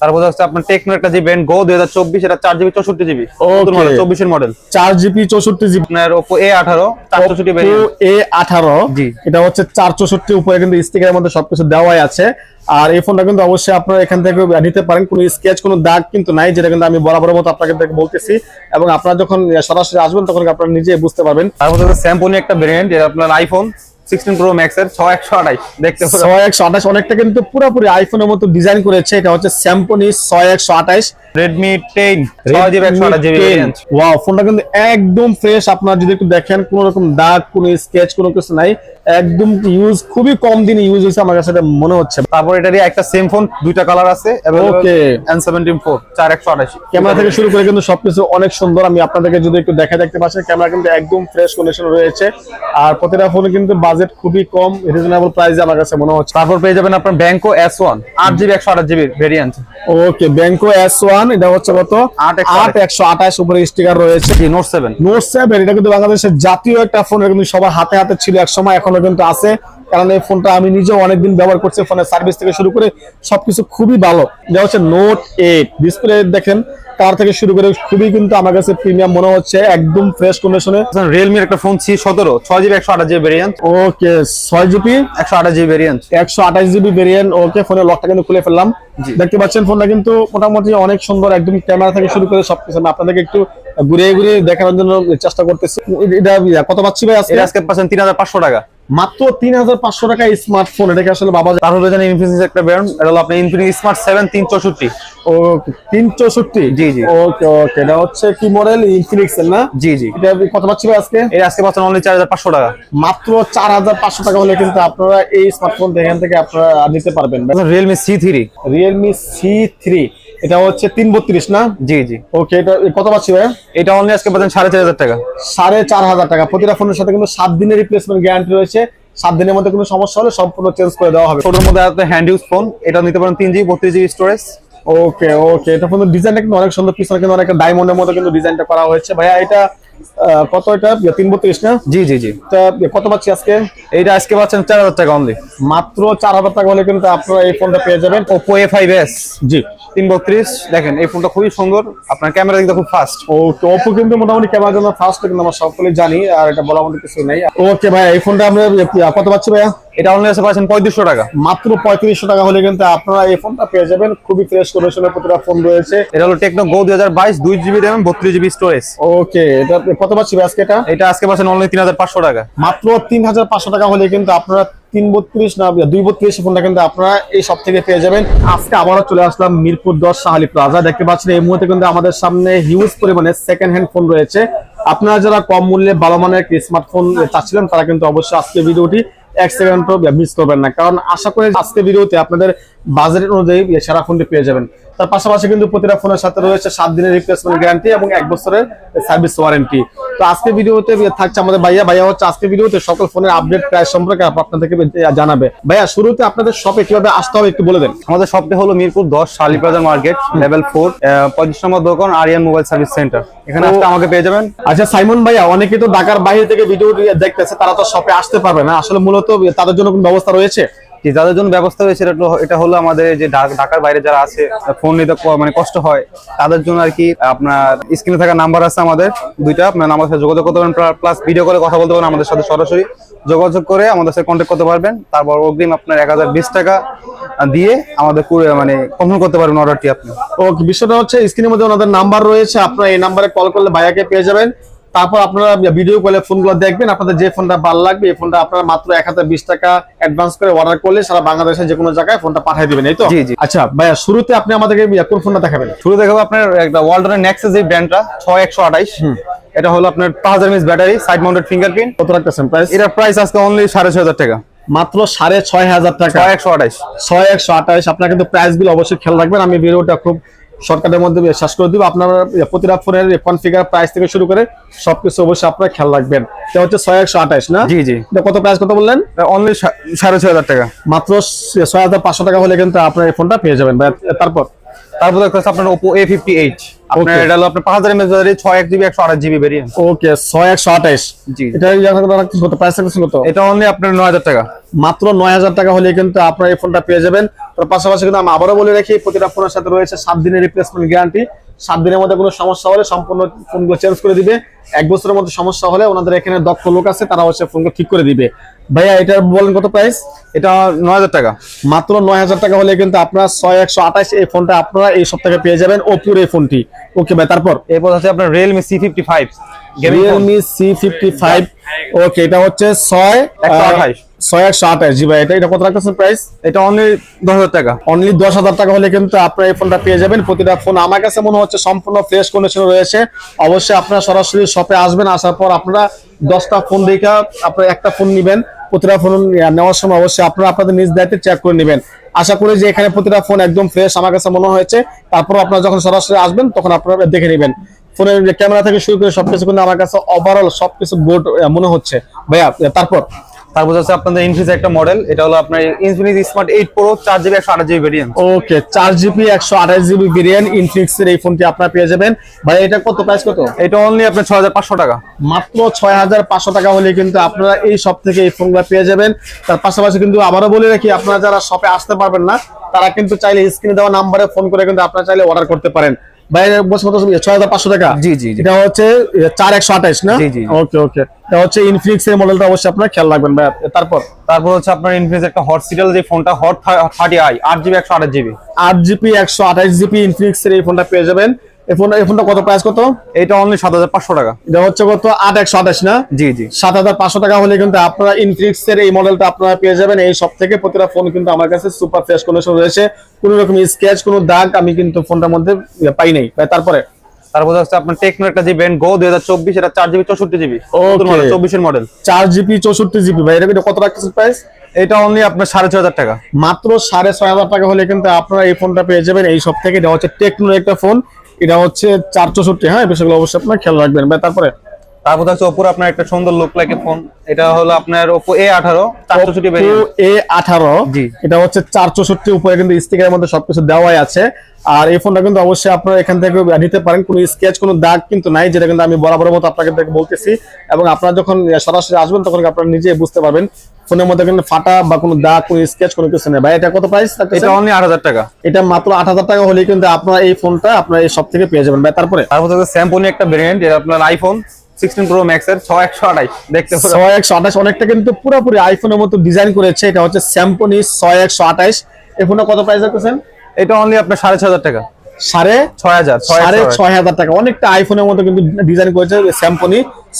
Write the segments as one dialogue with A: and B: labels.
A: তারপর হচ্ছে আপনার টেকনো একটা যে ব্যান্ড গো দুই হাজার চব্বিশ এটা চার জিবি চৌষট্টি জিবি
B: Okay.
A: চব্বিশের মডেল
B: চার জিবি চৌষট্টি জিবি
A: আপনার এ আঠারো চার চৌষট্টি ভ্যারিয়েন্ট জি।
B: এটা হচ্ছে চার চৌষট্টি উপরে কিন্তু স্টিকারের মধ্যে সবকিছু দেওয়াই আছে। আর এই ফোনটা কিন্তু অবশ্যই আপনারা এখান থেকে নিতে পারেন। কোনো স্কেচ কোনো দাগ কিন্তু নাই যেটা কিন্তু আমি বরাবরের মতো আপনাকে বলতেছি। এবং আপনারা যখন সরাসরি আসবেন তখন আপনারা নিজে বুঝতে পারবেন।
A: তারপর স্যামসং একটা এটা আপনার আইফোন সিক্সটিন প্রো ম্যাক্স এর ছয় একশো আঠাইশ দেখতে পারেন
B: ছয় একশো আঠাশ অনেকটা কিন্তু পুরোপুরি আইফোনের মতো ডিজাইন করেছে। এটা হচ্ছে স্যাম্পনি ছয় একশো আঠাশ।
A: রেডমি টেন ছয় জিবি একশো আঠাশ জিবি ভ্যারিয়েন্ট
B: ওয়াও ফোনটা কিন্তু একদম ফ্রেশ আপনারা যদি একটু দেখেন কোনো রকম দাগ কোনো স্কেচ কোনো কিছু নাই। একদম ইউজ খুবই কম দিনে ইউজ হয়েছে আমার কাছে মনে হচ্ছে।
A: তারপর এটারই একটা সেম ফোন দুইটা কালার আছে চার একশো আঠাশি।
B: ক্যামেরা থেকে শুরু করে কিন্তু সবকিছু অনেক সুন্দর। আমি আপনাদেরকে যদি একটু দেখা দেখতে পাচ্ছেন ক্যামেরা কিন্তু একদম ফ্রেশ কন্ডিশন রয়েছে। আর প্রতিটা ফোনে কিন্তু বাজেট খুবই কম রিজনেবল প্রাইসে আমার কাছে মনে হচ্ছে।
A: তারপর পেয়ে যাবেন আপনার ব্যাংকো এস ওয়ান আট জিবি একশো আঠাশ GB variant
B: okay Benco S one এটা হচ্ছে কত?
A: আট একশো
B: আঠাশ। উপরে স্টিকার রয়েছে।
A: কি নোট সেভেন
B: নোট সেভেন এটা কিন্তু বাংলাদেশের জাতীয় একটা ফোন কিন্তু সবার হাতে হাতে ছিল এক সময় এখনও কিন্তু আছে। কারণ এই ফোনটা আমি নিজেও অনেকদিন ব্যবহার করছি ফোনের সার্ভিস থেকে শুরু করে সবকিছু খুবই ভালো। এটা হচ্ছে নোট এইট ডিসপ্লে দেখেন তার থেকে শুরু করে খুবই কিন্তু আমার কাছে প্রিমিয়াম মনে হচ্ছে একদম ফ্রেশ কন্ডিশনে
A: রিয়েলমির একটা ফোন সি সতেরো ছয় জিবি একশো আঠাশ জিবি ভ্যারিয়েন্ট
B: ওকে ছয় জিবি
A: একশো আঠাশ জিবি ভ্যারিয়েন্ট
B: একশো আঠাশ জিবি ভেরিয়েন্ট ওকে ফোনের লকটা কিন্তু খুলে ফেললাম। দেখতে পাচ্ছেন ফোনটা কিন্তু মোটামুটি অনেক সুন্দর একদম ক্যামেরা থেকে শুরু করে সবকিছু। আমি আপনাদেরকে একটু ঘুরিয়ে ঘুরিয়ে দেখানোর জন্য চেষ্টা করতেছি। এটা কত পাচ্ছি ভাই আজকে?
A: আজকে পাচ্ছেন তিন হাজার পাঁচশো টাকা।
B: মাত্র তিন হাজার পাঁচশো টাকা স্মার্টফোন এটাকে আসলে বাবা
A: তারপর পেয়ে ইনফিনিক্স একটা ব্র্যান্ড এটা হলো আপনার ইনফিনিক্স স্মার্ট সেভেন তিন চৌষট্টি।
B: ও তিন চৌষট্টি?
A: জি, জি।
B: ওকে ওকে এটা হচ্ছে কি মডেল ইনফিনিক্স এর না?
A: জি জি।
B: এটা কত পাচ্ছি আজকে?
A: এটা আজকে পাচ্ছেন অনলি চার হাজার পাঁচশো টাকা।
B: মাত্র চার হাজার পাঁচশো টাকা হলে কিন্তু আপনারা এই স্মার্টফোন এখান থেকে আপনারা নিতে পারবেন।
A: Realme C three
B: Realme C three এটা হচ্ছে তিন বত্রিশ না?
A: জি জি।
B: ওকে এটা কত পাচ্ছি ভাই?
A: এটা অনলি আজকে পাচ্ছেন সাড়ে চার হাজার টাকা।
B: সাড়ে চার হাজার টাকা। প্রতিটা ফোনের সাথে কিন্তু সাত দিনের রিপ্লেসমেন্ট গ্যারান্টি রয়েছে। সাত দিনের মধ্যে কোনো সমস্যা হলে সম্পূর্ণ চেঞ্জ করে দেওয়া হবে।
A: ছোটোর মধ্যে আছে হ্যান্ড ইউজ ফোন এটা নিতে পারেন তিন জি বত্রিশ জিবি স্টোরেজ
B: ওকে ওকে এটা ফোনের ডিজাইনটা কিন্তু অনেক সুন্দর। পিছনে কিন্তু অনেক ডায়মন্ডের মতো কিন্তু ডিজাইনটা করা হয়েছে। ভাইয়া এটা কত এটা? তিন বত্রিশ না?
A: জি জি জি।
B: এটা কত পাচ্ছি আজকে?
A: এইটা আজকে পাচ্ছেন চার হাজার টাকা অনলি
B: মাত্র চার হাজার টাকা হলে কিন্তু আপনারা এই ফোনটা পেয়ে যাবেন।
A: ওপো এ ফাইভ এস
B: জি।
A: তিন বত্রিশ। দেখেন এই ফোনটা খুবই সুন্দর। আপনার ক্যামেরা কিন্তু খুব ফাস্ট
B: ও ওপো কিন্তু মোটামুটি ক্যামেরা জন্য ফার্স্ট কিন্তু আমরা সকলেই জানি আর এটা বলা মধ্যে কিছু নেই। ওকে ভাই এই ফোনটা আমরা কত পাচ্ছি ভাইয়া?
A: এটা অনলি আছে পাচ্ছেন পঁয়ত্রিশশো টাকা।
B: মাত্র পঁয়ত্রিশশো টাকা হলে কিন্তু আপনারা এই ফোনটা পেয়ে যাবেন। খুবই ফ্রেশ কন্ডিশনের প্রতিটা ফোন রয়েছে।
A: এটা হলো টেকনো গো দুই হাজার বাইশ দুই জিবি র্যাম বত্রিশ জিবি স্টোরেজ
B: ওকে এটা কত পাচ্ছি আজকে এটা?
A: এটা আজকে পাচ্ছেন অনলি তিন হাজার পাঁচশো টাকা।
B: মাত্র তিন হাজার পাঁচশো টাকা হলে কিন্তু আপনারা তিন বত্রিশ না দুই বত্রিশ ফোনটা কিন্তু আপনারা এই সব থেকে পেয়ে যাবেন। আজকে আবারও চলে আসলাম মিরপুর দশ সাহালি প্লাজা দেখতে পাচ্ছেন এই মুহূর্তে কিন্তু আমাদের সামনে হিউজ পরিমাণে সেকেন্ড হ্যান্ড ফোন রয়েছে। আপনারা যারা কম মূল্যে ভালো মানের স্মার্টফোন চাচ্ছিলেন তারা কিন্তু অবশ্যই আজকে ভিডিওটি এক সেকেন্ড মিস করবেন না। কারণ আশা করি আজকে ভিডিওতে আপনাদের বাজেট অনুযায়ী সারাক্ষণ ফোনটি পেয়ে যাবেন। তার পাশাপাশি কিন্তু প্রতিটা ফোনের সাথে রয়েছে সাত দিনের রিপ্লেসমেন্ট গ্যারান্টি এবং এক বছরের সার্ভিস ওয়ারেন্টি তো আজকে ভিডিওতে থাকছে আমাদের ভাইয়া। ভাইয়া হচ্ছে আজকে ভিডিওতে সকল ফোনের আপডেট প্রাইস সম্পর্কে আপ- আপনাদেরকে জানাবে। ভাইয়া শুরুতে আপনাদের শপে কীভাবে আসতে হবে একটু বলে দেন।
A: আমাদের শপটি হলো মিরপুর দশ শালি প্লাজা মার্কেট লেভেল ফোর পঁচিশ নম্বর দোকান আরিয়ান মোবাইল সার্ভিস সেন্টার এখানে আসতে আমাকে পেয়ে যাবেন।
B: আচ্ছা সাইমন ভাইয়া অনেকে তো ঢাকার বাইরে থেকে ভিডিও দেখতেছে তারা তো শপে আসতে পারবে না। আসলে মূলত তাদের জন্য কোনো ব্যবস্থা রয়েছে?
A: যে যাদের জন্য ব্যবস্থা হয়েছে, এটা হলো- আমাদের যে ঢাকার বাইরে যারা আছে ফোন নিতে মানে কষ্ট হয়। তাদের জন্য আর কি আপনার স্ক্রিনে থাকা নাম্বার আছে আমাদের, দুইটা। আপনার আমার সাথে যোগাযোগ করতে পারেন প্লাস ভিডিও করে কথা বলতে পারেন আমাদের সাথে সরাসরি। যোগাযোগ করে আমাদের সাথে কন্ট্যাক্ট করতে পারবেন। তারপর অগ্রিম আপনার এক হাজার বিশ টাকা দিয়ে আমাদের মানে কনফার্ম করতে পারবেন অর্ডারটি আপনি।
B: ও বিষয়টা হচ্ছে স্ক্রিনের মধ্যে ওনাদের নাম্বার রয়েছে। আপনারা এই নাম্বারে কল করলে ভাইয়াকে পেয়ে যাবেন। তারপর আপনারা ভিডিও কলে ফোনগুলো দেখবেন আপনাদের যে ফোনটা ভালো লাগবে এই ফোনটা আপনারা মাত্র এক হাজার বিশ টাকা অ্যাডভান্স করে অর্ডার করলে সারা বাংলাদেশের যে কোনো জায়গায় ফোনটা পাঠিয়ে দিবেন এই তো। আচ্ছা ভাইয়া শুরুতে আপনি আমাদেরকে কোন ফোনটা দেখাবেন?
A: শুরু দেখাবো আপনার একটা ওয়ালটনের নেক্সাস যে ব্র্যান্ডটা ছয় একশো আঠাইশ। এটা হলো আপনার পাঁচ হাজার মিস ব্যাটারি সাইড মাউন্টেড ফিঙ্গারপ্রিন্ট
B: কত রাখতেছেন প্রাইস
A: এটার প্রাইস আজকে অনলি সাড়ে ছয় হাজার টাকা।
B: মাত্র সাড়ে ছয় হাজার টাকা।
A: ছয় একশো আঠাইশ।
B: ছয় একশো আঠাশ আপনার কিন্তু প্রাইসগুলো অবশ্যই খেয়াল রাখবেন। আমি ভিডিওটা খুব শর্টকাটের মধ্যে শেষ করে দিব। আপনারা প্রতিটা ফোনের কনফিগার প্রাইস থেকে শুরু করে সবকিছু অবশ্যই আপনারা খেয়াল রাখবেন। এটা হচ্ছে ছয় একশো আঠাশ না?
A: জি জি।
B: কত প্রাইস কত বললেন?
A: অনলি সাড়ে ছয় হাজার টাকা।
B: মাত্র ছয় হাজার পাঁচশো টাকা হলে কিন্তু আপনার এই ফোনটা পেয়ে যাবেন। তারপর?
A: তারপর দেখতে আপনার ওপো এ ফিফটি এইট আপনার এটা হলো আপনার পাঁচ হাজার এমএস ব্যাটারি ছয় এক জিবি একশো আঠাশ জিবি ভেরিয়েন্ট
B: ওকে ছয় একশো আঠাশ।
A: জি।
B: এটা কত প্রাইস থাকছে কত
A: এটা অনলি আপনার নয় হাজার টাকা।
B: মাত্র নয় হাজার টাকা হলে কিন্তু আপনার এই ফোনটা পেয়ে যাবেন। তার পাশাপাশি কিন্তু আমি আবারও বলে রাখি প্রতিটা ফোনের সাথে রয়েছে সাত দিনের রিপ্লেসমেন্ট গ্যারান্টি সাত দিনের মধ্যে কোনো সমস্যা হলে সম্পূর্ণ ফোনগুলো চেঞ্জ করে দিবে। এক বছরের মধ্যে সমস্যা হলে ওনাদের এখানে দক্ষ লোক আছে তারা হচ্ছে ফোনগুলো ঠিক করে দিবে। ভাইয়া এটা বলেন কত প্রাইস
A: এটা নয় হাজার টাকা।
B: মাত্র নয় হাজার টাকা হলে কিন্তু আপনার ছয় একশো আঠাশ এই ফোনটা আপনারা এই সপ্তাহে পেয়ে যাবেন ওপুর এই ফোনটি ওকে ভাই তারপর?
A: এরপর হচ্ছে আপনার Realme C fifty five
B: Realme C fifty five okay এটা হচ্ছে ছয়
A: 128
B: ছয় একশো আঠাশ। জি ভাই এটা এটা কত রাখতেছেন প্রাইস
A: এটা অনলি দশ হাজার টাকা।
B: অনলি দশ হাজার টাকা হলে কিন্তু আপনার এই ফোনটা পেয়ে যাবেন। প্রতিটা ফোন আমার কাছে মনে হচ্ছে সম্পূর্ণ ফ্রেশ কন্ডিশন রয়েছে। অবশ্যই আপনারা সরাসরি শপে আসবেন আসার পর আপনারা দশটা ফোন দেখে আপনারা একটা ফোন নেবেন। প্রতিটা ফোন নেওয়ার সময় অবশ্যই আপনারা আপনাদের নিজ দায়িত্বে চেক করে নেবেন। আশা করি যে এখানে প্রতিটা ফোন একদম ফ্রেশ আমার কাছে মনে হয়েছে। তারপর আপনারা যখন সরাসরি আসবেন, তখন আপনারা দেখে নেবেন। ফোনের ক্যামেরা থেকে শুরু করে সবকিছু কিন্তু আমার কাছে ওভারঅল সবকিছু গুড মনে হচ্ছে। ভাইয়া, তারপর?
A: তারপর হচ্ছে আপনাদের ইনফিনিক্স একটা মডেল এটা হলো আপনার ইনফিনিক্স স্মার্ট এইট প্রো চার জিবি একশো আঠাশ জিবি ভেরিয়েন্ট
B: ওকে চার জিবি একশো আঠাশ জিবি ভেরিয়েন্ট ইনফিনিক্স এর এই ফোনটি আপনারা পেয়ে যাবেন। ভাই এটা কত প্রাইস কত?
A: এটা অনলি আপনার ছয় হাজার পাঁচশো টাকা।
B: মাত্র ছয় হাজার পাঁচশো টাকা হলে কিন্তু আপনারা এই সব থেকে এই ফোনগুলো পেয়ে যাবেন। তার পাশাপাশি কিন্তু আবারও বলে রাখি আপনারা যারা শপে আসতে পারবেন না তারা কিন্তু চাইলে স্ক্রিনে দেওয়া নাম্বারে ফোন করে কিন্তু আপনারা চাইলে অর্ডার করতে পারেন। টাকা।
A: জি, জি।
B: এটা হচ্ছে চার একশো আঠাশ না। ওকে ওকে। এটা হচ্ছে ইনফিনিক্স এর মডেলটা অবশ্যই আপনার খেয়াল রাখবেন ভাই। তারপর?
A: তারপর হচ্ছে আপনার ইনফিনিক্স একটা হট সিরিয়াল যে ফোনটা হট থার্টি আই আট জিবি একশো আঠাশ জিবি
B: আট জিবি একশো আঠাশ জিবি ইনফিনিক্স এর এই ফোনটা পেয়ে যাবেন। এই ফোন এই ফোনটা কত প্রাইস কত?
A: এটা অনলি সাত হাজার পাঁচশো টাকা।
B: এটা হচ্ছে কত? আট একশো আঠাশ না?
A: জি
B: টাকা হলে কিন্তু আপনারা ইনফিনিক্স এর এই মডেলটা আপনারা পেয়ে যাবেন। এই সব থেকে প্রতিটা ফোন কিন্তু আমার কাছে সুপার ফ্রেশ কন্ডিশন রয়েছে। কোনো রকম স্কেচ কোনো দাগ আমি কিন্তু ফোনটার মধ্যে পাই নাই। তারপরে?
A: তারপর হচ্ছে আপনার টেকনো একটা যে ব্যান্ড গো এটা মডেল
B: ভাই এটা কত প্রাইস
A: এটা অনলি আপনার সাড়ে ছয় হাজার টাকা।
B: মাত্র সাড়ে ছয় হাজার টাকা হলে কিন্তু আপনারা এই ফোনটা পেয়ে যাবেন। এই সব থেকে। এটা হচ্ছে টেকনোর একটা ফোন এটা হচ্ছে চার চৌষট্টি হ্যাঁ বিষয়গুলো অবশ্যই আপনার খেয়াল রাখবেন। তারপরে
A: তারপর হচ্ছে ওপোর আপনার একটা সুন্দর লুক লাইক ফোন এটা হলো আপনার ওপো এ আঠারো
B: এ আঠারো।
A: জি।
B: এটা হচ্ছে চার চৌষট্টি উপরে কিন্তু স্টিকারের মধ্যে সবকিছু দেওয়াই আছে। আর এই ফোনটা কিন্তু অবশ্যই আপনারা এখান থেকে নিতে পারেন। কোনো স্কেচ কোনো দাগ কিন্তু নাই যেটা কিন্তু আমি মতো আপনাকে বলতেছি। এবং আপনারা যখন সরাসরি আসবেন তখন আপনারা নিজে বুঝতে পারবেন। ফোনের মধ্যে কিন্তু ফাটা বা কোনো দাগ কোনো স্কেচ কোনো কিছু নেই। ভাই এটা কত প্রাইস
A: এটা অনলি আট হাজার টাকা।
B: এটা মাত্র আট হাজার টাকা হলেই কিন্তু আপনারা এই ফোনটা আপনারা এই সব থেকে পেয়ে যাবেন। ভাই তারপরে?
A: তারপর স্যামসং একটা এটা আপনার আইফোন সিক্সটিন প্রো ম্যাক্স এর ছয় একশো আঠাইশ দেখতে পুরো
B: ছয় একশো আঠাশ অনেকটা কিন্তু পুরোপুরি আইফোনের মতো ডিজাইন করেছে। এটা হচ্ছে স্যাম্পনি ছয় একশো আঠাশ। এই ফোনটা কত প্রাইস রাখতেছেন?
A: এটা অনলি আপনার সাড়ে ছয় হাজার টাকা।
B: সাড়ে
A: ছয় হাজার
B: সাড়ে ছয় হাজার টাকা। অনেকটা আইফোনের মতো কিন্তু ডিজাইন করেছে স্যাম্পনি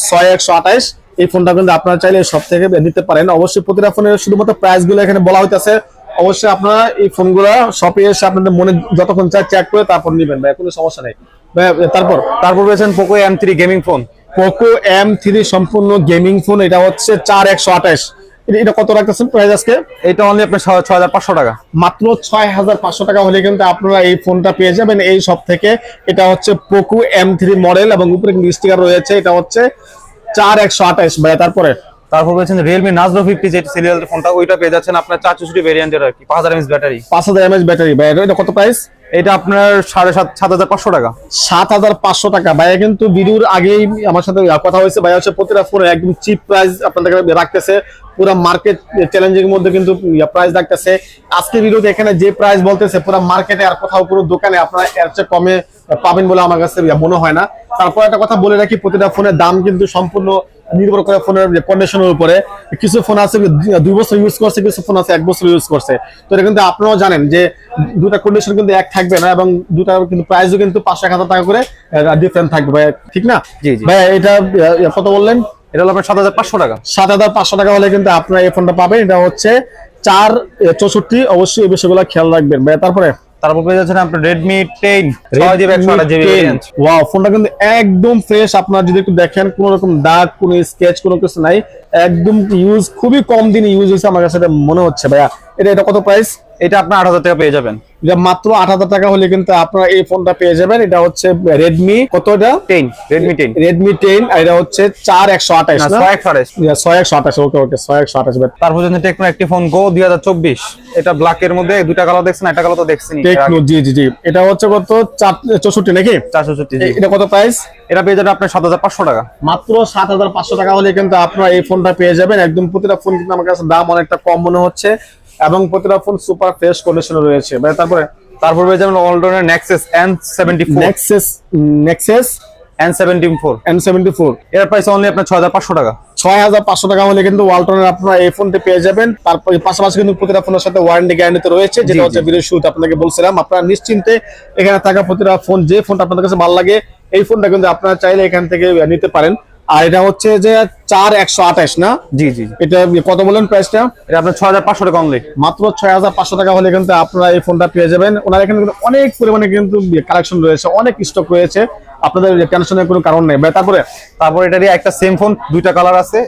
B: ছয় একশো আঠাশ। এই ফোনটা কিন্তু আপনারা চাইলে সব থেকে নিতে পারেন। অবশ্যই প্রতিটা ফোনের শুধুমাত্র প্রাইসগুলো এখানে বলা হইতেছে। অবশ্যই আপনারা এই ফোনগুলো শপে এসে আপনাদের মনে যতক্ষণ চায় চেক করে তারপর নেবেন। ভাই কোনো সমস্যা নেই। ভাই, তারপর?
A: তারপর রয়েছেন Poco M three gaming phone
B: Poco M three সম্পূর্ণ গেমিং ফোন এটা হচ্ছে চার একশো আঠাশ। এটা কত রাখতেছেন প্রাইস আজকে?
A: এটা অনলি আপনার ছয় হাজার পাঁচশো টাকা।
B: মাত্র ছয় হাজার পাঁচশো টাকা হলে কিন্তু আপনারা এই ফোনটা পেয়ে যাবেন। এই সব থেকে এটা হচ্ছে পোকো এম থ্রি মডেল এবং উপরে কিন্তু স্টিকার রয়েছে। এটা হচ্ছে চার একশো আঠাশ ভাই তারপরে?
A: তারপর রয়েছেন রিয়েলমি নাজরো ফিফটি যেটি সিরিয়াল ফোনটা ওইটা পেয়ে যাচ্ছেন আপনার চার চৌষট্টি ভেরিয়েন্টের আর কি পাঁচ হাজার এমএস ব্যাটারি
B: পাঁচ হাজার এমএচ ব্যাটারি ভাই এটা কত প্রাইস
A: এটা আপনার সাড়ে সাত সাত হাজার পাঁচশো টাকা।
B: সাত হাজার পাঁচশো টাকা। ভাইয়া কিন্তু ভিডিওর আগেই আমার সাথে কথা হয়েছে। ভাইয়া হচ্ছে প্রতিটা ফোনে একদম চিপ প্রাইস আপনাদের রাখতেছে। পুরো মার্কেট চ্যালেঞ্জিং এর মধ্যে কিন্তু প্রাইস রাখতেছে। আজকে ভিডিওতে এখানে যে প্রাইস বলতেছে, পুরো মার্কেটে আর কোথাও কোনো দোকানে আপনারা এর চেয়ে কমে পাবেন বলে আমার কাছে মনে হয় না। তারপর একটা কথা বলে রাখি, প্রতিটা ফোনের দাম কিন্তু সম্পূর্ণ নির্ভর করে ফোনের কন্ডিশনের উপরে। কিছু ফোন আছে দুই বছর ইউজ করছে কিছু ফোন আছে এক বছর ইউজ করছে। তো এটা কিন্তু আপনারাও জানেন যে দুটা কন্ডিশন কিন্তু এক থাকবে না এবং দুটা কিন্তু প্রাইসও কিন্তু পাঁচশো এক হাজার টাকা করে ডিফারেন্ট থাকবে। ভাই, ঠিক না। ভাই এটা কত বললেন?
A: এটা হলো আপনার সাত হাজার পাঁচশো টাকা।
B: সাত হাজার পাঁচশো টাকা হলে কিন্তু আপনারা এই ফোনটা পাবেন। এটা হচ্ছে চার চৌষট্টি। অবশ্যই এই বিষয়গুলো খেয়াল রাখবেন। ভাই তারপরে?
A: তারপর পেয়ে যাচ্ছেন আপনার রেডমি টেন ছয় জিবি একশো আঠাশ জিবি ভেরিয়েন্ট
B: ওয়াও ফোনটা কিন্তু একদম ফ্রেশ আপনারা যদি একটু দেখেন কোনো রকম দাগ কোনো স্কেচ কোনো কিছু নাই। একদম ইউজ খুবই কম দিনে ইউজ হয়েছে আমার কাছে মনে হচ্ছে। ভাইয়া এটা এটা কত প্রাইস
A: এটা আপনার আট হাজার টাকা পেয়ে যাবেন।
B: এটা মাত্র আট হাজার টাকা হলে কিন্তু আপনারা এই ফোনটা পেয়ে যাবেন। এটা হচ্ছে রেডমি কত এটা?
A: Ten Redmi ten.
B: Redmi ten আর এটা হচ্ছে চার একশো আঠাশ
A: না ছয় একশো আঠাশ।
B: ছয় একশো আঠাশ ওকে ওকে ছয় একশো আঠাশ
A: তারপর যদি টেকনো একটি ফোন গো দুই হাজার চব্বিশ এটা ব্ল্যাক এর মধ্যে দুইটা কালার দেখছেন একটা কালার তো দেখছেন
B: টেকনো জি জি জি। এটা হচ্ছে কত? চৌষট্টি নাকি?
A: চৌষট্টি
B: এটা কত প্রাইস
A: এটা পেয়ে যাবেন আপনার সাত হাজার পাঁচশো টাকা।
B: মাত্র সাত হাজার পাঁচশো টাকা হলে কিন্তু আপনারা এই ফোনটা পেয়ে যাবেন। একদম প্রতিটা ফোন কিন্তু আমার কাছে দাম অনেকটা কম মনে হচ্ছে। এবং প্রতিটা ফোন সুপার ফ্রেশ কন্ডিশনে রয়েছে। ভাই তারপরে
A: তারপর পেয়ে যাবেন অলডনের Nexus N seventy four
B: Nexus Nexus
A: N seventy four
B: N seventy four
A: এর প্রাইস অনলি আপনার ছয় হাজার পাঁচশো টাকা।
B: ছয় হাজার পাঁচশো টাকা হলে কিন্তু ওয়ালটনের আপনারা এই ফোনটি পেয়ে যাবেন। তারপর পাশাপাশি কিন্তু প্রতিটা ফোনের সাথে ওয়ারেন্টি গ্যারান্টি রয়েছে যেটা হচ্ছে ভিডিও শুরুতে আপনাকে বলছিলাম। আপনারা নিশ্চিন্তে এখানে থাকা প্রতিটা ফোন যে ফোনটা আপনাদের কাছে ভালো লাগে এই ফোনটা কিন্তু আপনারা চাইলে এখান থেকে নিতে পারেন। আর এটা হচ্ছে যে চার একশো আঠাশ না?
A: জি জি।
B: এটা কত বলেন প্রাইসটা
A: এটা আপনার ছয় হাজার পাঁচশো টাকা অনলি
B: মাত্র ছয় হাজার পাঁচশো টাকা হলে কিন্তু আপনারা এই ফোনটা পেয়ে যাবেন। ওনার এখানে কিন্তু অনেক পরিমাণে কিন্তু কালেকশন রয়েছে অনেক স্টক রয়েছে। আপনাদের টেনশনের কোনো কারণ নেই। তারপরে?
A: তারপর এটারই একটা সেম ফোন দুইটা কালার আছে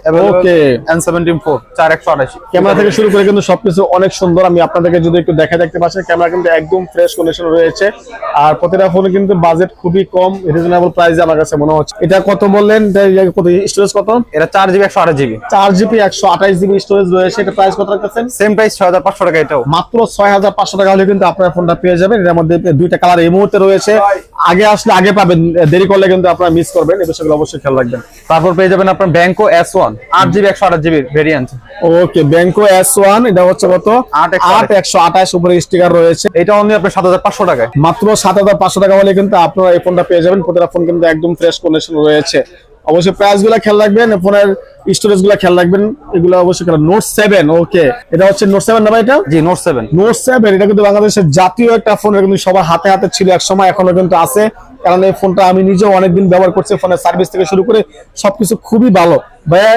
A: চার একশো আঠাশি
B: ক্যামেরা থেকে শুরু করে কিন্তু সবকিছু অনেক সুন্দর। আমি আপনাদেরকে যদি একটু দেখা দেখতে পাচ্ছেন ক্যামেরা কিন্তু একদম ফ্রেশ কন্ডিশন রয়েছে। আর প্রতিটা ফোনে কিন্তু বাজেট খুবই কম রিজনেবল প্রাইসে আমার কাছে মনে হচ্ছে। এটা কত বললেন? ইয়ে কত স্টোরেজ কত?
A: এটা চার জিবি একশো আঠাশ জিবি
B: চার জিবি একশো আঠাশ জিবি স্টোরেজ রয়েছে। এটা প্রাইস কত রাখতেছেন?
A: সেম প্রাইস ছয় হাজার পাঁচশো টাকা এটাও।
B: মাত্র ছয় হাজার পাঁচশো টাকা হলে কিন্তু আপনার ফোনটা পেয়ে যাবেন। এর মধ্যে দুইটা কালার এই মুহূর্তে রয়েছে। আগে আসলে আগে পাবেন দেরি করলে কিন্তু আপনারা মিস করবেন এই বিষয়গুলো অবশ্যই খেয়াল রাখবেন।
A: তারপর পেয়ে যাবেন আপনার ব্যাংকো এস ওয়ান আট জিবি একশো আঠাশ GB variant
B: okay Benco S one এটা হচ্ছে কত?
A: আট একশো
B: আঠাশ। উপরে স্টিকার রয়েছে।
A: এটা অনলি আপনার সাত হাজার পাঁচশো টাকায়।
B: মাত্র সাত হাজার পাঁচশো টাকা হলে কিন্তু আপনারা এই ফোনটা পেয়ে যাবেন প্রতিটা ফোন কিন্তু একদম ফ্রেশ কন্ডিশন রয়েছে। অবশ্যই প্রাইসগুলো খেয়াল রাখবেন ফোনের স্টোরেজগুলা খেয়াল রাখবেন। এগুলো অবশ্যই খেয়াল নোট সেভেন ওকে এটা হচ্ছে নোট সেভেন ভাই এটা?
A: জি নোট সেভেন
B: নোট সেভেন এটা কিন্তু বাংলাদেশের জাতীয় একটা ফোন কিন্তু সবার হাতে হাতে ছিল এক সময় এখনও কিন্তু আছে। কারণ এই ফোনটা আমি নিজেও অনেকদিন ব্যবহার করছি ফোনের সার্ভিস থেকে শুরু করে সবকিছু খুবই ভালো। ভাইয়া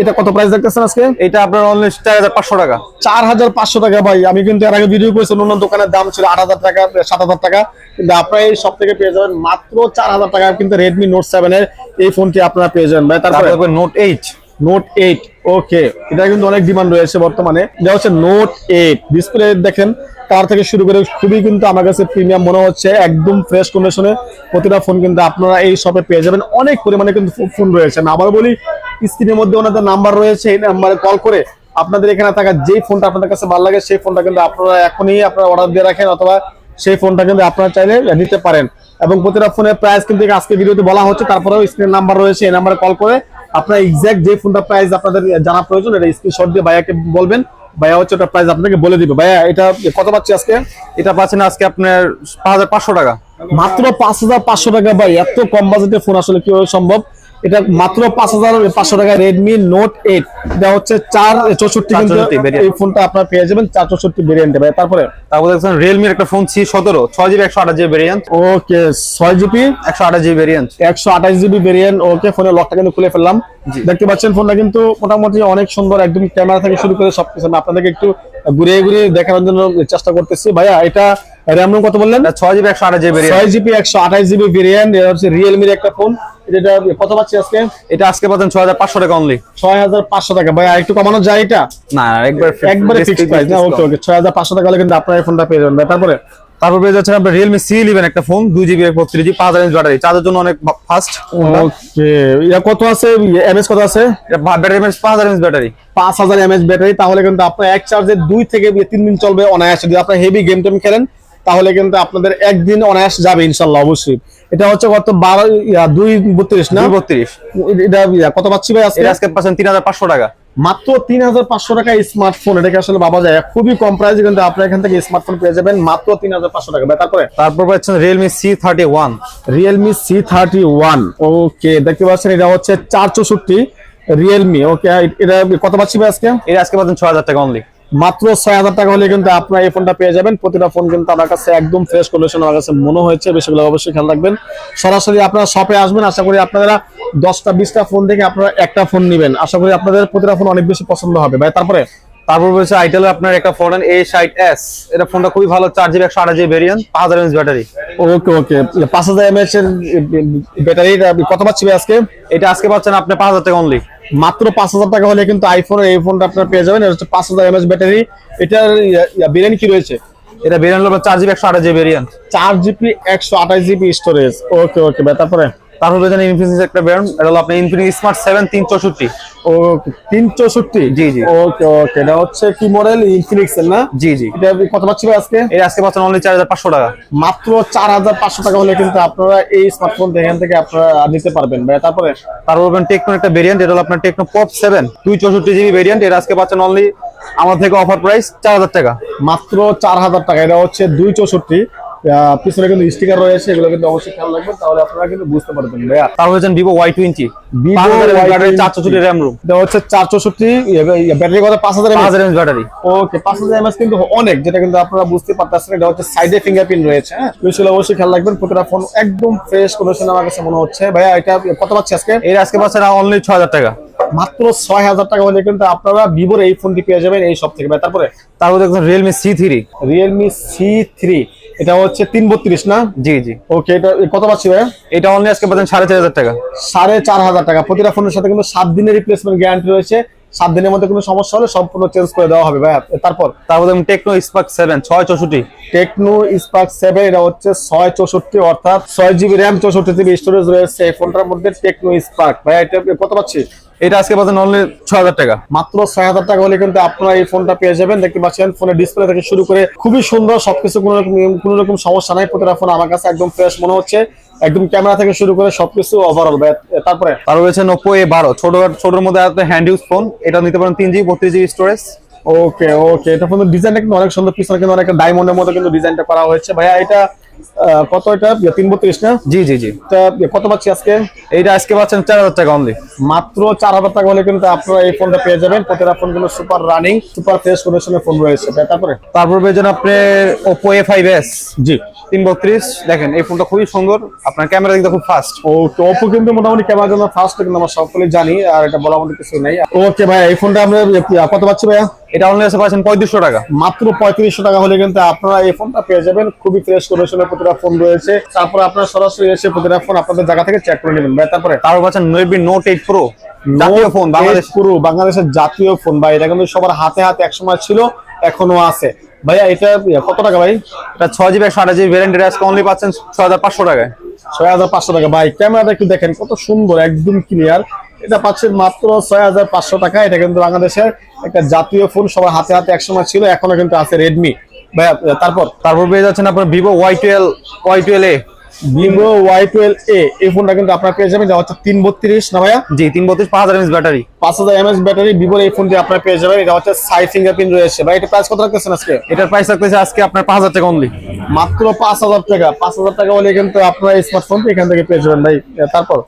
B: এটা কত প্রাইস দেখতেছেন আজকে?
A: এটা আপনার অনলি চার হাজার পাঁচশো টাকা।
B: চার হাজার পাঁচশো টাকা ভাই। আমি কিন্তু এর আগে ভিডিও করেছি অন্য দোকানের দাম ছিল আট হাজার টাকা সাত হাজার টাকা। কিন্তু আপনারা এই সব থেকে পেয়ে যাবেন মাত্র চার হাজার টাকা কিন্তু রেডমি নোট সেভেন এর এই ফোনটি আপনারা পেয়ে যাবেন ভাই। তারপরে
A: note eight
B: note eight okay এটা কিন্তু অনেক ডিমান্ড রয়েছে বর্তমানে। এটা হচ্ছে নোট এইট ডিসপ্লে দেখেন কার থেকে শুরু করে খুবই কিন্তু আমার কাছে প্রিমিয়াম মনে হচ্ছে একদম ফ্রেশ কন্ডিশনে প্রতিটা ফোন কিন্তু আপনারা এই শপে পেয়ে যাবেন। অনেক পরিমাণে কিন্তু ফোন রয়েছে। আমি আবার বলি স্ক্রিনের মধ্যে ওনাদের নাম্বার রয়েছে, এই নাম্বারে কল করে আপনাদের এখানে থাকা যে ফোনটা আপনাদের কাছে ভালো লাগে, সেই ফোনটা কিন্তু আপনারা এখনই আপনারা অর্ডার দিয়ে রাখেন অথবা সেই ফোনটা কিন্তু আপনারা চাইলে নিতে পারেন। এবং প্রতিটা ফোনের প্রাইস কিন্তু আজকে ভিডিওতে বলা হচ্ছে, তারপরেও স্ক্রিন নাম্বার রয়েছে, এই নাম্বারে কল করে আপনার এক্সাক্ট যে ফোনটা প্রাইস আপনাদের জানা প্রয়োজন, এটা স্ক্রিনশট দিয়ে ভাইয়াকে বলবেন। ভাইয়া হচ্ছে ওটা প্রাইস আপনাকে বলে দিবে। ভাইয়া, এটা কত পাচ্ছি আজকে?
A: এটা পাচ্ছেন আজকে আপনার পাঁচ হাজার পাঁচশো টাকা।
B: মাত্র পাঁচ হাজার পাঁচশো টাকা ভাই, এত কম বাজেটের ফোন আসলে কীভাবে সম্ভব? এটা মাত্র পাঁচ হাজার পাঁচশো টাকা রেডমি নোট এইট এটা হচ্ছে চার চৌষট্টি কিন্তু
A: 464 variant।
B: এই ফোনটা আপনার পেয়ে যাবেন চার চৌষট্টি ভেরিয়েন্টে ভাই তারপরে?
A: তারপর দেখছেন রিয়েলমির একটা ফোন সি সতেরো ছয় জিবি একশো আঠাশ জিবি ভেরিয়েন্ট
B: ওকে ছয় জিবি
A: একশো আঠাশ জিবি ভেরিয়েন্ট
B: একশো আঠাশ জিবি ভেরিয়েন্ট ওকে ফোনের লকটা কিন্তু খুলে ফেললাম। দেখতে পাচ্ছেন ফোনটা কিন্তু মোটামুটি অনেক সুন্দর একদম ক্যামেরা থেকে শুরু করে সবকিছু। আপনাদেরকে একটু ঘুরিয়ে ঘুরিয়ে দেখানোর জন্য চেষ্টা করতেছি। ভাইয়া এটা র্যাম কত বললেন?
A: ছয় জিবি একশো আঠাশ জিবি
B: ছয় জিবি একশো আঠাশ জিবি ভেরিয়েন্ট এটা হচ্ছে রিয়েলমির একটা ফোন এটা কত পাচ্ছি আজকে?
A: এটা আজকে পাচ্ছেন ছয় হাজার পাঁচশো টাকা অনলি
B: ছয় হাজার পাঁচশো টাকা। ভাইয়া একটু কমানো যায় এটা?
A: না একবার
B: একবারে ফিক্সড প্রাইস না ওকে ওকে ছয় হাজার পাঁচশো টাকা হলে কিন্তু আপনার এই ফোনটা পেয়ে যাবেন। তারপরে?
A: তারপর পেয়ে যাচ্ছেন আপনার রিয়েলমি সি ইলেভেন একটা ফোন দুই জিবি বত্রিশ জিবি পাঁচ হাজার ব্যাটারি চার্জের জন্য অনেক ফাস্ট
B: ওকে কত আছে? এমএস কত আছে?
A: ব্যাটারি ব্যাটারি
B: এমএচ ব্যাটারি তাহলে কিন্তু আপনার এক চার্জে দুই থেকে তিন দিন চলবে অনায়াসে। যদি আপনার হেভি গেম টেম খেলেন তাহলে কিন্তু আপনাদের একদিন অনায়াস যাবে ইনশাল্লাহ অবশ্যই। এটা হচ্ছে কত? বারো দুই বত্রিশ না?
A: বত্রিশ।
B: এটা কত পাচ্ছি ভাই আজকে?
A: আজকে পাচ্ছেন তিন হাজার পাঁচশো টাকা।
B: মাত্র তিন হাজার পাঁচশো টাকা স্মার্টফোন এটাকে আসলে ভাবা যায়? খুবই কম প্রাইসে কিন্তু আপনার এখান থেকে স্মার্টফোন পেয়ে যাবেন মাত্র তিন হাজার পাঁচশো টাকা। তারপরে?
A: তারপর পাচ্ছেন Realme C thirty one
B: Realme C thirty one okay দেখতে পাচ্ছেন এটা হচ্ছে চার চৌষট্টি রিয়েলমি ওকে এটা কত পাচ্ছি ভাই আজকে?
A: এটা আজকে পাচ্ছেন ছ হাজার টাকা অনলি
B: মাত্র ছয় হাজার টাকা হলে কিন্তু আপনার এই ফোনটা পেয়ে যাবেন। প্রতিটা ফোন কিন্তু আমার কাছে একদম ফ্রেশ কন্ডিশন আমার কাছে মনে হয়েছে। বিষয়গুলো অবশ্যই খেয়াল রাখবেন। সরাসরি আপনারা শপে আসবেন। আশা করি আপনারা দশটা বিশটা ফোন থেকে আপনারা একটা ফোন নেবেন। আশা করি আপনাদের প্রতিটা ফোন অনেক বেশি পছন্দ হবে। ভাই তারপরে?
A: তারপর রয়েছে আইটেলের আপনার একটা ফোন এ ষাট এস এটা ফোনটা খুবই ভালো চার জিবি একশো আঠাশ জিবি ভেরিয়েন্ট পাঁচ হাজার এমএচ ব্যাটারি
B: ওকে ওকে পাঁচ হাজার এমএচ এর ব্যাটারি কত পাচ্ছি আজকে?
A: এটা আজকে পাচ্ছেন আপনি পাঁচ হাজার টাকা অনলি
B: মাত্র পাঁচ হাজার টাকা হলে কিন্তু আইফোন এই ফোনটা আপনার পেয়ে যাবেন। এটা হচ্ছে পাঁচ হাজার এমএস ব্যাটারি। এটার বিরিয়ানি কি রয়েছে?
A: এটা ভেরিয়েন্ট হলো চার জিবি একশো আঠাশ জিবি ভেরিয়েন্ট
B: চার জিবি একশো আঠাশ GB storage okay okay better তারপরে?
A: তারপর রয়েছে ইনফিনিক্স একটা ব্র্যান্ড এটা হলো আপনার ইনফিনিক্স স্মার্ট সেভেন তিন চৌষট্টি।
B: ওকে তিন চৌষট্টি?
A: জি, জি।
B: ওকে ওকে এটা হচ্ছে কি মডেল ইনফিনিক্স না?
A: জি জি।
B: এটা কত পাচ্ছি ভাই আজকে?
A: এটা আজকে পাচ্ছেন অনলি চার হাজার পাঁচশো টাকা।
B: মাত্র চার হাজার পাঁচশো টাকা হলে কিন্তু আপনারা এই স্মার্টফোন এখান থেকে আপনারা নিতে পারবেন। ভাই তারপরে?
A: তারপর টেকনো একটা ভেরিয়েন্ট এটা হলো আপনার টেকনো পপ সেভেন দুই চৌষট্টি জিবি ভেরিয়েন্ট এটা আজকে পাচ্ছেন অনলি আমার থেকে অফার প্রাইস চার হাজার টাকা।
B: মাত্র চার হাজার টাকা এটা হচ্ছে দুই চৌষট্টি। পিছনে কিন্তু স্টিকার রয়েছে এগুলো কিন্তু অবশ্যই খেয়াল রাখবেন তাহলে আপনারা কিন্তু বুঝতে পারবেন ভাইয়া।
A: তার হচ্ছেন Vivo Y twenty
B: Vivo Y20
A: চার র্যাম রুম
B: এটা হচ্ছে ব্যাটারি কথা পাঁচ হাজার
A: পাঁচ হাজার ব্যাটারি
B: ওকে পাঁচ হাজার এমএস কিন্তু অনেক যেটা কিন্তু আপনারা বুঝতে পারতেছেন এটা হচ্ছে সাইডে ফিঙ্গারপ্রিন্ট রয়েছে হ্যাঁ? বিষয়গুলো অবশ্যই খেয়াল রাখবেন প্রতিটা ফোন একদম ফ্রেশ কন্ডিশন আমার কাছে মনে হচ্ছে। ভাইয়া এটা কত পাচ্ছি আজকে?
A: এটা আজকে পাচ্ছেন অনলি ছয় হাজার টাকা।
B: মাত্র ছয় হাজার টাকা হলে কিন্তু আপনারা ভিভোর এই ফোনটি পেয়ে যাবেন এই সব থেকে তারপরে?
A: তারপর দেখছেন Realme C three
B: Realme C three এটা হচ্ছে তিন বত্রিশ না?
A: জি জি।
B: ওকে এটা কত পাচ্ছি ভাই
A: এটা অনলি আজকে পাচ্ছেন সাড়ে চার হাজার টাকা।
B: সাড়ে চার হাজার টাকা। প্রতিটা ফোনের সাথে কিন্তু সাত দিনের রিপ্লেসমেন্ট গ্যারান্টি রয়েছে। সাত দিনের মধ্যে কোনো সমস্যা হলে সম্পূর্ণ চেঞ্জ করে দেওয়া হবে ভাইয়া। তারপর?
A: তারপর দেখুন টেকনো স্পার্ক সেভেন ছয় চৌষট্টি।
B: টেকনো স্পার্ক সেভেন এটা হচ্ছে ছয় চৌষট্টি অর্থাৎ ছয় জিবি র্যাম চৌষট্টি জিবি স্টোরেজ রয়েছে। এই ফোনটার মধ্যে টেকনো স্পার্ক ভাই এটা কত পাচ্ছি?
A: এটা আজকে পাচ্ছেন অনলি ছয় হাজার টাকা।
B: মাত্র ছয় হাজার টাকা হলে কিন্তু আপনারা এই ফোনটা পেয়ে যাবেন। দেখতে পাচ্ছেন ফোনের ডিসপ্লে থেকে শুরু করে খুবই সুন্দর সবকিছু কোনো রকম কোনো রকম সমস্যা নাই। প্রতিটা ফোন আমার কাছে একদম ফ্রেশ মনে হচ্ছে। একদম ক্যামেরা থেকে শুরু করে সবকিছু ওভারঅল তারপরে?
A: তার রয়েছে নোপো এ বারো। ছোট ছোটর মধ্যে হ্যান্ড ইউজ ফোন এটা নিতে পারেন তিন জিবি বত্রিশ জিবি স্টোরেজ
B: ওকে ওকে এটা ফোনের ডিজাইনটা কিন্তু অনেক সুন্দর। পিছনে কিন্তু অনেক ডায়মন্ডের মতো কিন্তু ডিজাইনটা করা হয়েছে। ভাইয়া এটা কত এটা? তিন বত্রিশ না?
A: জি জি জি।
B: এটা কত পাচ্ছি আজকে?
A: এইটা আজকে পাচ্ছেন চার হাজার টাকা অনলি
B: মাত্র চার হাজার টাকা হলে কিন্তু আপনারা এই ফোনটা পেয়ে যাবেন। প্রতিটা ফোন কিন্তু সুপার রানিং সুপার ফ্রেশ কন্ডিশনের ফোন রয়েছে। তারপরে?
A: তারপর পেয়েছেন আপনি Oppo A five S
B: G.
A: তিন বত্রিশ দেখেন এই ফোনটা খুবই সুন্দর। আপনার ক্যামেরা দিকটা খুব ফাস্ট
B: ওকে ওপো কিন্তু মোটামুটি ক্যামেরার জন্য ফার্স্ট কিন্তু আমরা সকলেই জানি আর এটা বলা আমাদের কিছু নেই। ওকে ভাই এই ফোনটা আমরা কত পাচ্ছি ভাইয়া?
A: এটা অনলি আছে পাচ্ছেন পঁয়ত্রিশশো টাকা।
B: মাত্র পঁয়ত্রিশশো টাকা হলে কিন্তু আপনারা এই ফোনটা পেয়ে যাবেন। খুবই ফ্রেশ কন্ডিশনের প্রতিটা ফোন রয়েছে। তারপর আপনারা সরাসরি এসে প্রতিটা ফোন আপনাদের জায়গা থেকে চেক করে নেবেন। ভাই তারপরে
A: তারপর পাচ্ছেন নৈবি নোট এইট প্রো জাতীয় ফোন বাংলাদেশ
B: পুরো বাংলাদেশের জাতীয় ফোন ভাই এটা কিন্তু সবার হাতে হাতে একসময় ছিল এখনও আছে। ভাইয়া এটা কত টাকা ভাই?
A: এটা ছয় জিবি একশো আঠাশ জিবি আজকে অনলি পাচ্ছেন ছয় হাজার পাঁচশো টাকায়।
B: ছয় হাজার পাঁচশো টাকা। ভাই ক্যামেরাটা একটু দেখেন কত সুন্দর একদম ক্লিয়ার এটা পাচ্ছেন মাত্র ছয় হাজার পাঁচশো টাকা। এটা কিন্তু বাংলাদেশের একটা জাতীয় ফোন সবার হাতে হাতে একসময় ছিল এখনও কিন্তু আছে রেডমি তারপর?
A: তারপর পেয়ে যাচ্ছেন আপনার Vivo Y twelve Y twelve A
B: Vivo Y twelve A এই ফোনটা কিন্তু আপনারা পেয়ে যাবেন যা হচ্ছে তিন বত্রিশ না ভাইয়া?
A: জি তিন বত্রিশ পাঁচ হাজার এমএস ব্যাটারি।
B: পাঁচ হাজার এমএস ব্যাটারি ভিভোর এই ফোনটি আপনারা পেয়ে যাবেন এটা হচ্ছে সাইড ফিঙ্গারপ্রিন্ট রয়েছে। ভাই এটা প্রাইস কত রাখতেছেন আজকে?
A: এটার প্রাইস থাকতেছে আজকে আপনার পাঁচ হাজার টাকা অনলি
B: মাত্র পাঁচ হাজার টাকা। পাঁচ হাজার টাকা হলে কিন্তু আপনারা স্মার্টফোনটি এখান থেকে পেয়ে যাবেন ভাই। তারপর?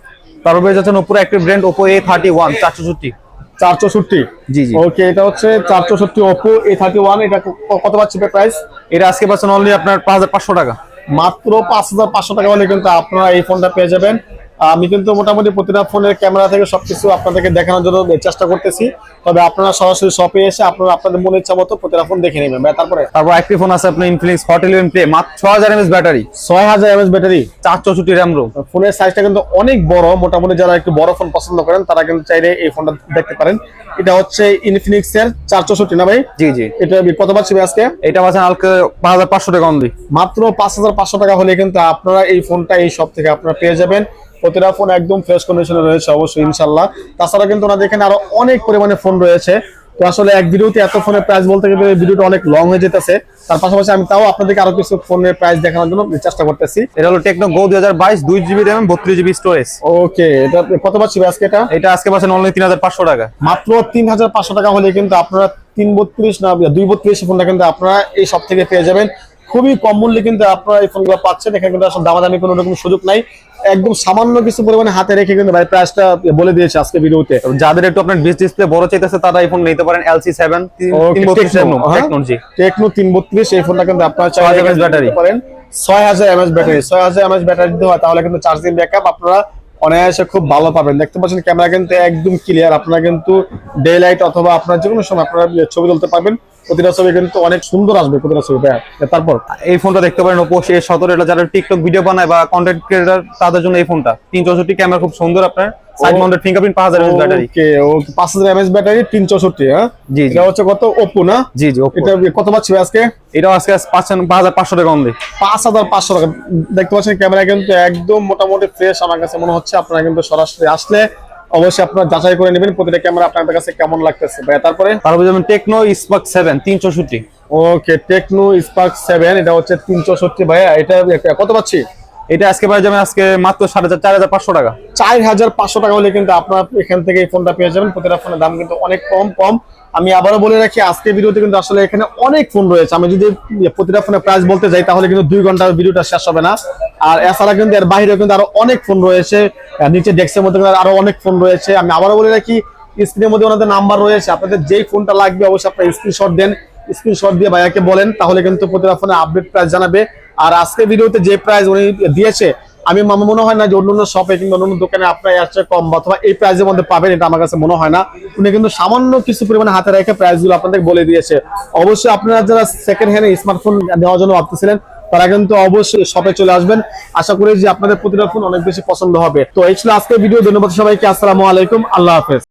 A: তারপর পেয়ে যাচ্ছেন ওপো একটি brand Oppo A thirty one চারশো চুটি
B: চার চৌষট্টি
A: জি, জি।
B: ওকে এটা হচ্ছে চার চৌষট্টি ওপো এ থার্টি ওয়ান এটা কত পাচ্ছি প্রাইস
A: এটা আজকে পাচ্ছেন অনলি আপনার পাঁচ হাজার পাঁচশো টাকা।
B: মাত্র পাঁচ হাজার পাঁচশো টাকা হলে কিন্তু আপনারা এই ফোনটা পেয়ে যাবেন। আমি কিন্তু মোটামুটি প্রতিটা ফোনের ক্যামেরা থেকে সবকিছু আপনাদেরকে দেখানোর জন্য চেষ্টা করতেছি। তবে আপনারা সরাসরি শপে এসে আপনারা আপনাদের মনে ইচ্ছা মতো প্রতিটা ফোন দেখে নেবেন। তারপরে?
A: তারপর একটি ফোন আছে আপনার ইনফিনিক্স হট ইলেভেন প্লে মাত্র ছ হাজার এমএস ব্যাটারি
B: ছয় হাজার এমএস ব্যাটারি
A: চার চৌষট্টি র্যাম রোম
B: ফোনের সাইজটা কিন্তু অনেক বড়। মোটামুটি যারা একটু বড় ফোন পছন্দ করেন তারা কিন্তু চাইলে এই ফোনটা দেখতে পারেন। এটা হচ্ছে ইনফিনিক্স এর চার চৌষট্টি না ভাই?
A: জি জি।
B: এটা কত পাচ্ছি আজকে?
A: এটা পাচ্ছেন আজকে পাঁচ হাজার পাঁচশো টাকা অনলি
B: মাত্র পাঁচ হাজার পাঁচশো টাকা হলে কিন্তু আপনারা এই ফোনটা এই সব থেকে আপনারা পেয়ে যাবেন। প্রতিটা ফোন একদম ফ্রেশ কন্ডিশনে রয়েছে অবশ্যই ইনশাল্লাহ তাছাড়া কিন্তু ওনাদের এখানে আরও অনেক পরিমাণে ফোন রয়েছে। তো আসলে এক ভিডিওতে এত ফোনের প্রাইস বলতে গেলে ভিডিওটা অনেক লং হয়ে যেতেছে। তার পাশাপাশি আমি তাও আপনাদেরকে আরও কিছু ফোনের প্রাইস দেখানোর জন্য চেষ্টা করতেছি।
A: এটা হলো টেকনো গো দুই হাজার বাইশ দুই জিবি র্যাম বত্রিশ জিবি স্টোরেজ
B: ওকে এটা কত পাচ্ছি আজকে এটা?
A: এটা আজকে পাচ্ছেন অনলি তিন হাজার পাঁচশো টাকা।
B: মাত্র তিন হাজার পাঁচশো টাকা হলে কিন্তু আপনারা তিন বত্রিশ না দুই বত্রিশ ফোনটা কিন্তু আপনারা এই সব থেকে পেয়ে যাবেন। খুবই কম মূল্যে কিন্তু আপনারা এই ফোনগুলো পাচ্ছেন। এখানে কিন্তু আসলে দামাদামি কোনো রকম সুযোগ নাই। একদম সামান্য কিছু পরিমাণে হাতে রেখে কিন্তু ভাই প্রাইসটা বলে দিয়েছে আজকে ভিডিওতে।
A: যাদের একটু আপনার ডিস ডিসপ্লে বড় চাইতেছে তারা এই ফোন নিতে পারেন। এলসি সেভেন
B: টেকনো তিন বত্রিশ এই ফোনটা কিন্তু আপনারা চাইলে
A: 6000
B: এখানে
A: ব্যাটারি।
B: পারেন। ছয় হাজার এমএস ব্যাটারি ছয় হাজার এমএচ ব্যাটারি দিতে হয় তাহলে কিন্তু চার্জিং ব্যাকআপ আপনারা অনায়াসে খুব ভালো পাবেন। দেখতে পাচ্ছেন ক্যামেরা কিন্তু একদম ক্লিয়ার আপনারা কিন্তু ডে লাইট অথবা আপনার যে কোনো সময় আপনারা ছবি তুলতে পারবেন। প্রতিটা ছবি কিন্তু অনেক সুন্দর আসবে, প্রতিটা ছবি। তারপর?
A: এই ফোনটা দেখতে পারেন ওপো এ সতেরো, এটা যারা টিকটক ভিডিও বানায় বা কন্টেন্ট ক্রিয়েটার তাদের জন্য এই ফোনটা। তিন চৌষট্টি ক্যামেরা খুব সুন্দর আপনার। সাইড মাউন্টেড ফিঙ্গারপ্রিন্ট পাঁচ হাজার ব্যাটারি
B: ওকে হাজার এমএস ব্যাটারি তিন চৌষট্টি হ্যাঁ?
A: জি।
B: এটা হচ্ছে কত? ওপো না?
A: জি জি।
B: এটা কত পাচ্ছি আজকে?
A: এটাও আজকে পাঁচ পাঁচ হাজার পাঁচশো টাকা অনলি
B: পাঁচ হাজার পাঁচশো টাকা। দেখতে পাচ্ছেন ক্যামেরা কিন্তু একদম মোটামুটি ফ্রেশ আমার কাছে মনে হচ্ছে। আপনারা কিন্তু সরাসরি আসলে অবশ্যই আপনারা যাচাই করে নেবেন প্রতিটা ক্যামেরা আপনাদের কাছে কেমন লাগতেছে। ভাইয়া তারপরে?
A: তারপর যেমন টেকনো স্পার্ক সেভেন তিন চৌষট্টি।
B: ওকে টেকনো স্পার্ক সেভেন এটা হচ্ছে তিন চৌষট্টি ভাইয়া। এটা কত পাচ্ছি?
A: এটা আজকে পাওয়া যাবে আজকে মাত্র সাড়ে চার হাজার পাঁচশো টাকা।
B: চার হাজার পাঁচশো টাকা হলে কিন্তু আপনার এখান থেকে এই ফোনটা পেয়ে যাবেন। প্রতিটা ফোনের দাম কিন্তু অনেক কম কম। আমি আবারও বলে রাখি আজকে ভিডিওতে কিন্তু আসলে এখানে অনেক ফোন রয়েছে। আমি যদি প্রতিটা ফোনের প্রাইস বলতে যাই, তাহলে কিন্তু দুই ঘণ্টার ভিডিওটা শেষ হবে না। আর এছাড়া কিন্তু এর বাইরে কিন্তু আরও অনেক ফোন রয়েছে। নিচে ডেস্কের মধ্যে কিন্তু আরও অনেক ফোন রয়েছে। আমি আবারও বলে রাখি স্ক্রিনের মধ্যে ওনাদের নাম্বার রয়েছে। আপনাদের যেই ফোনটা লাগবে, অবশ্যই আপনার স্ক্রিনশট দেন। স্ক্রিনশট দিয়ে ভাইয়াকে বলেন, তাহলে কিন্তু প্রতিটা ফোনে আপডেট প্রাইস জানাবে। আর আজকে ভিডিওতে যে প্রাইস উনি দিয়েছে, আমি আমার মনে হয় না যে অন্য অন্য শপে কিংবা অন্য দোকানে আপনার এর চেয়ে কম অথবা এই প্রাইসের মধ্যে পাবেন এটা আমার কাছে মনে হয় না। উনি কিন্তু সামান্য কিছু পরিমাণে হাতে রেখে প্রাইসগুলো আপনাদের বলে দিয়েছে। অবশ্যই আপনারা যারা সেকেন্ড হ্যান্ড স্মার্টফোন নেওয়ার জন্য ভাবতেছিলেন, তারা কিন্তু অবশ্যই শপে চলে আসবেন। আশা করি যে আপনাদের প্রতিটা ফোন অনেক বেশি পছন্দ হবে। তো এই ছিল আজকের ভিডিও, ধন্যবাদ সবাইকে, আসসালামু আলাইকুম, আল্লাহ হাফেজ।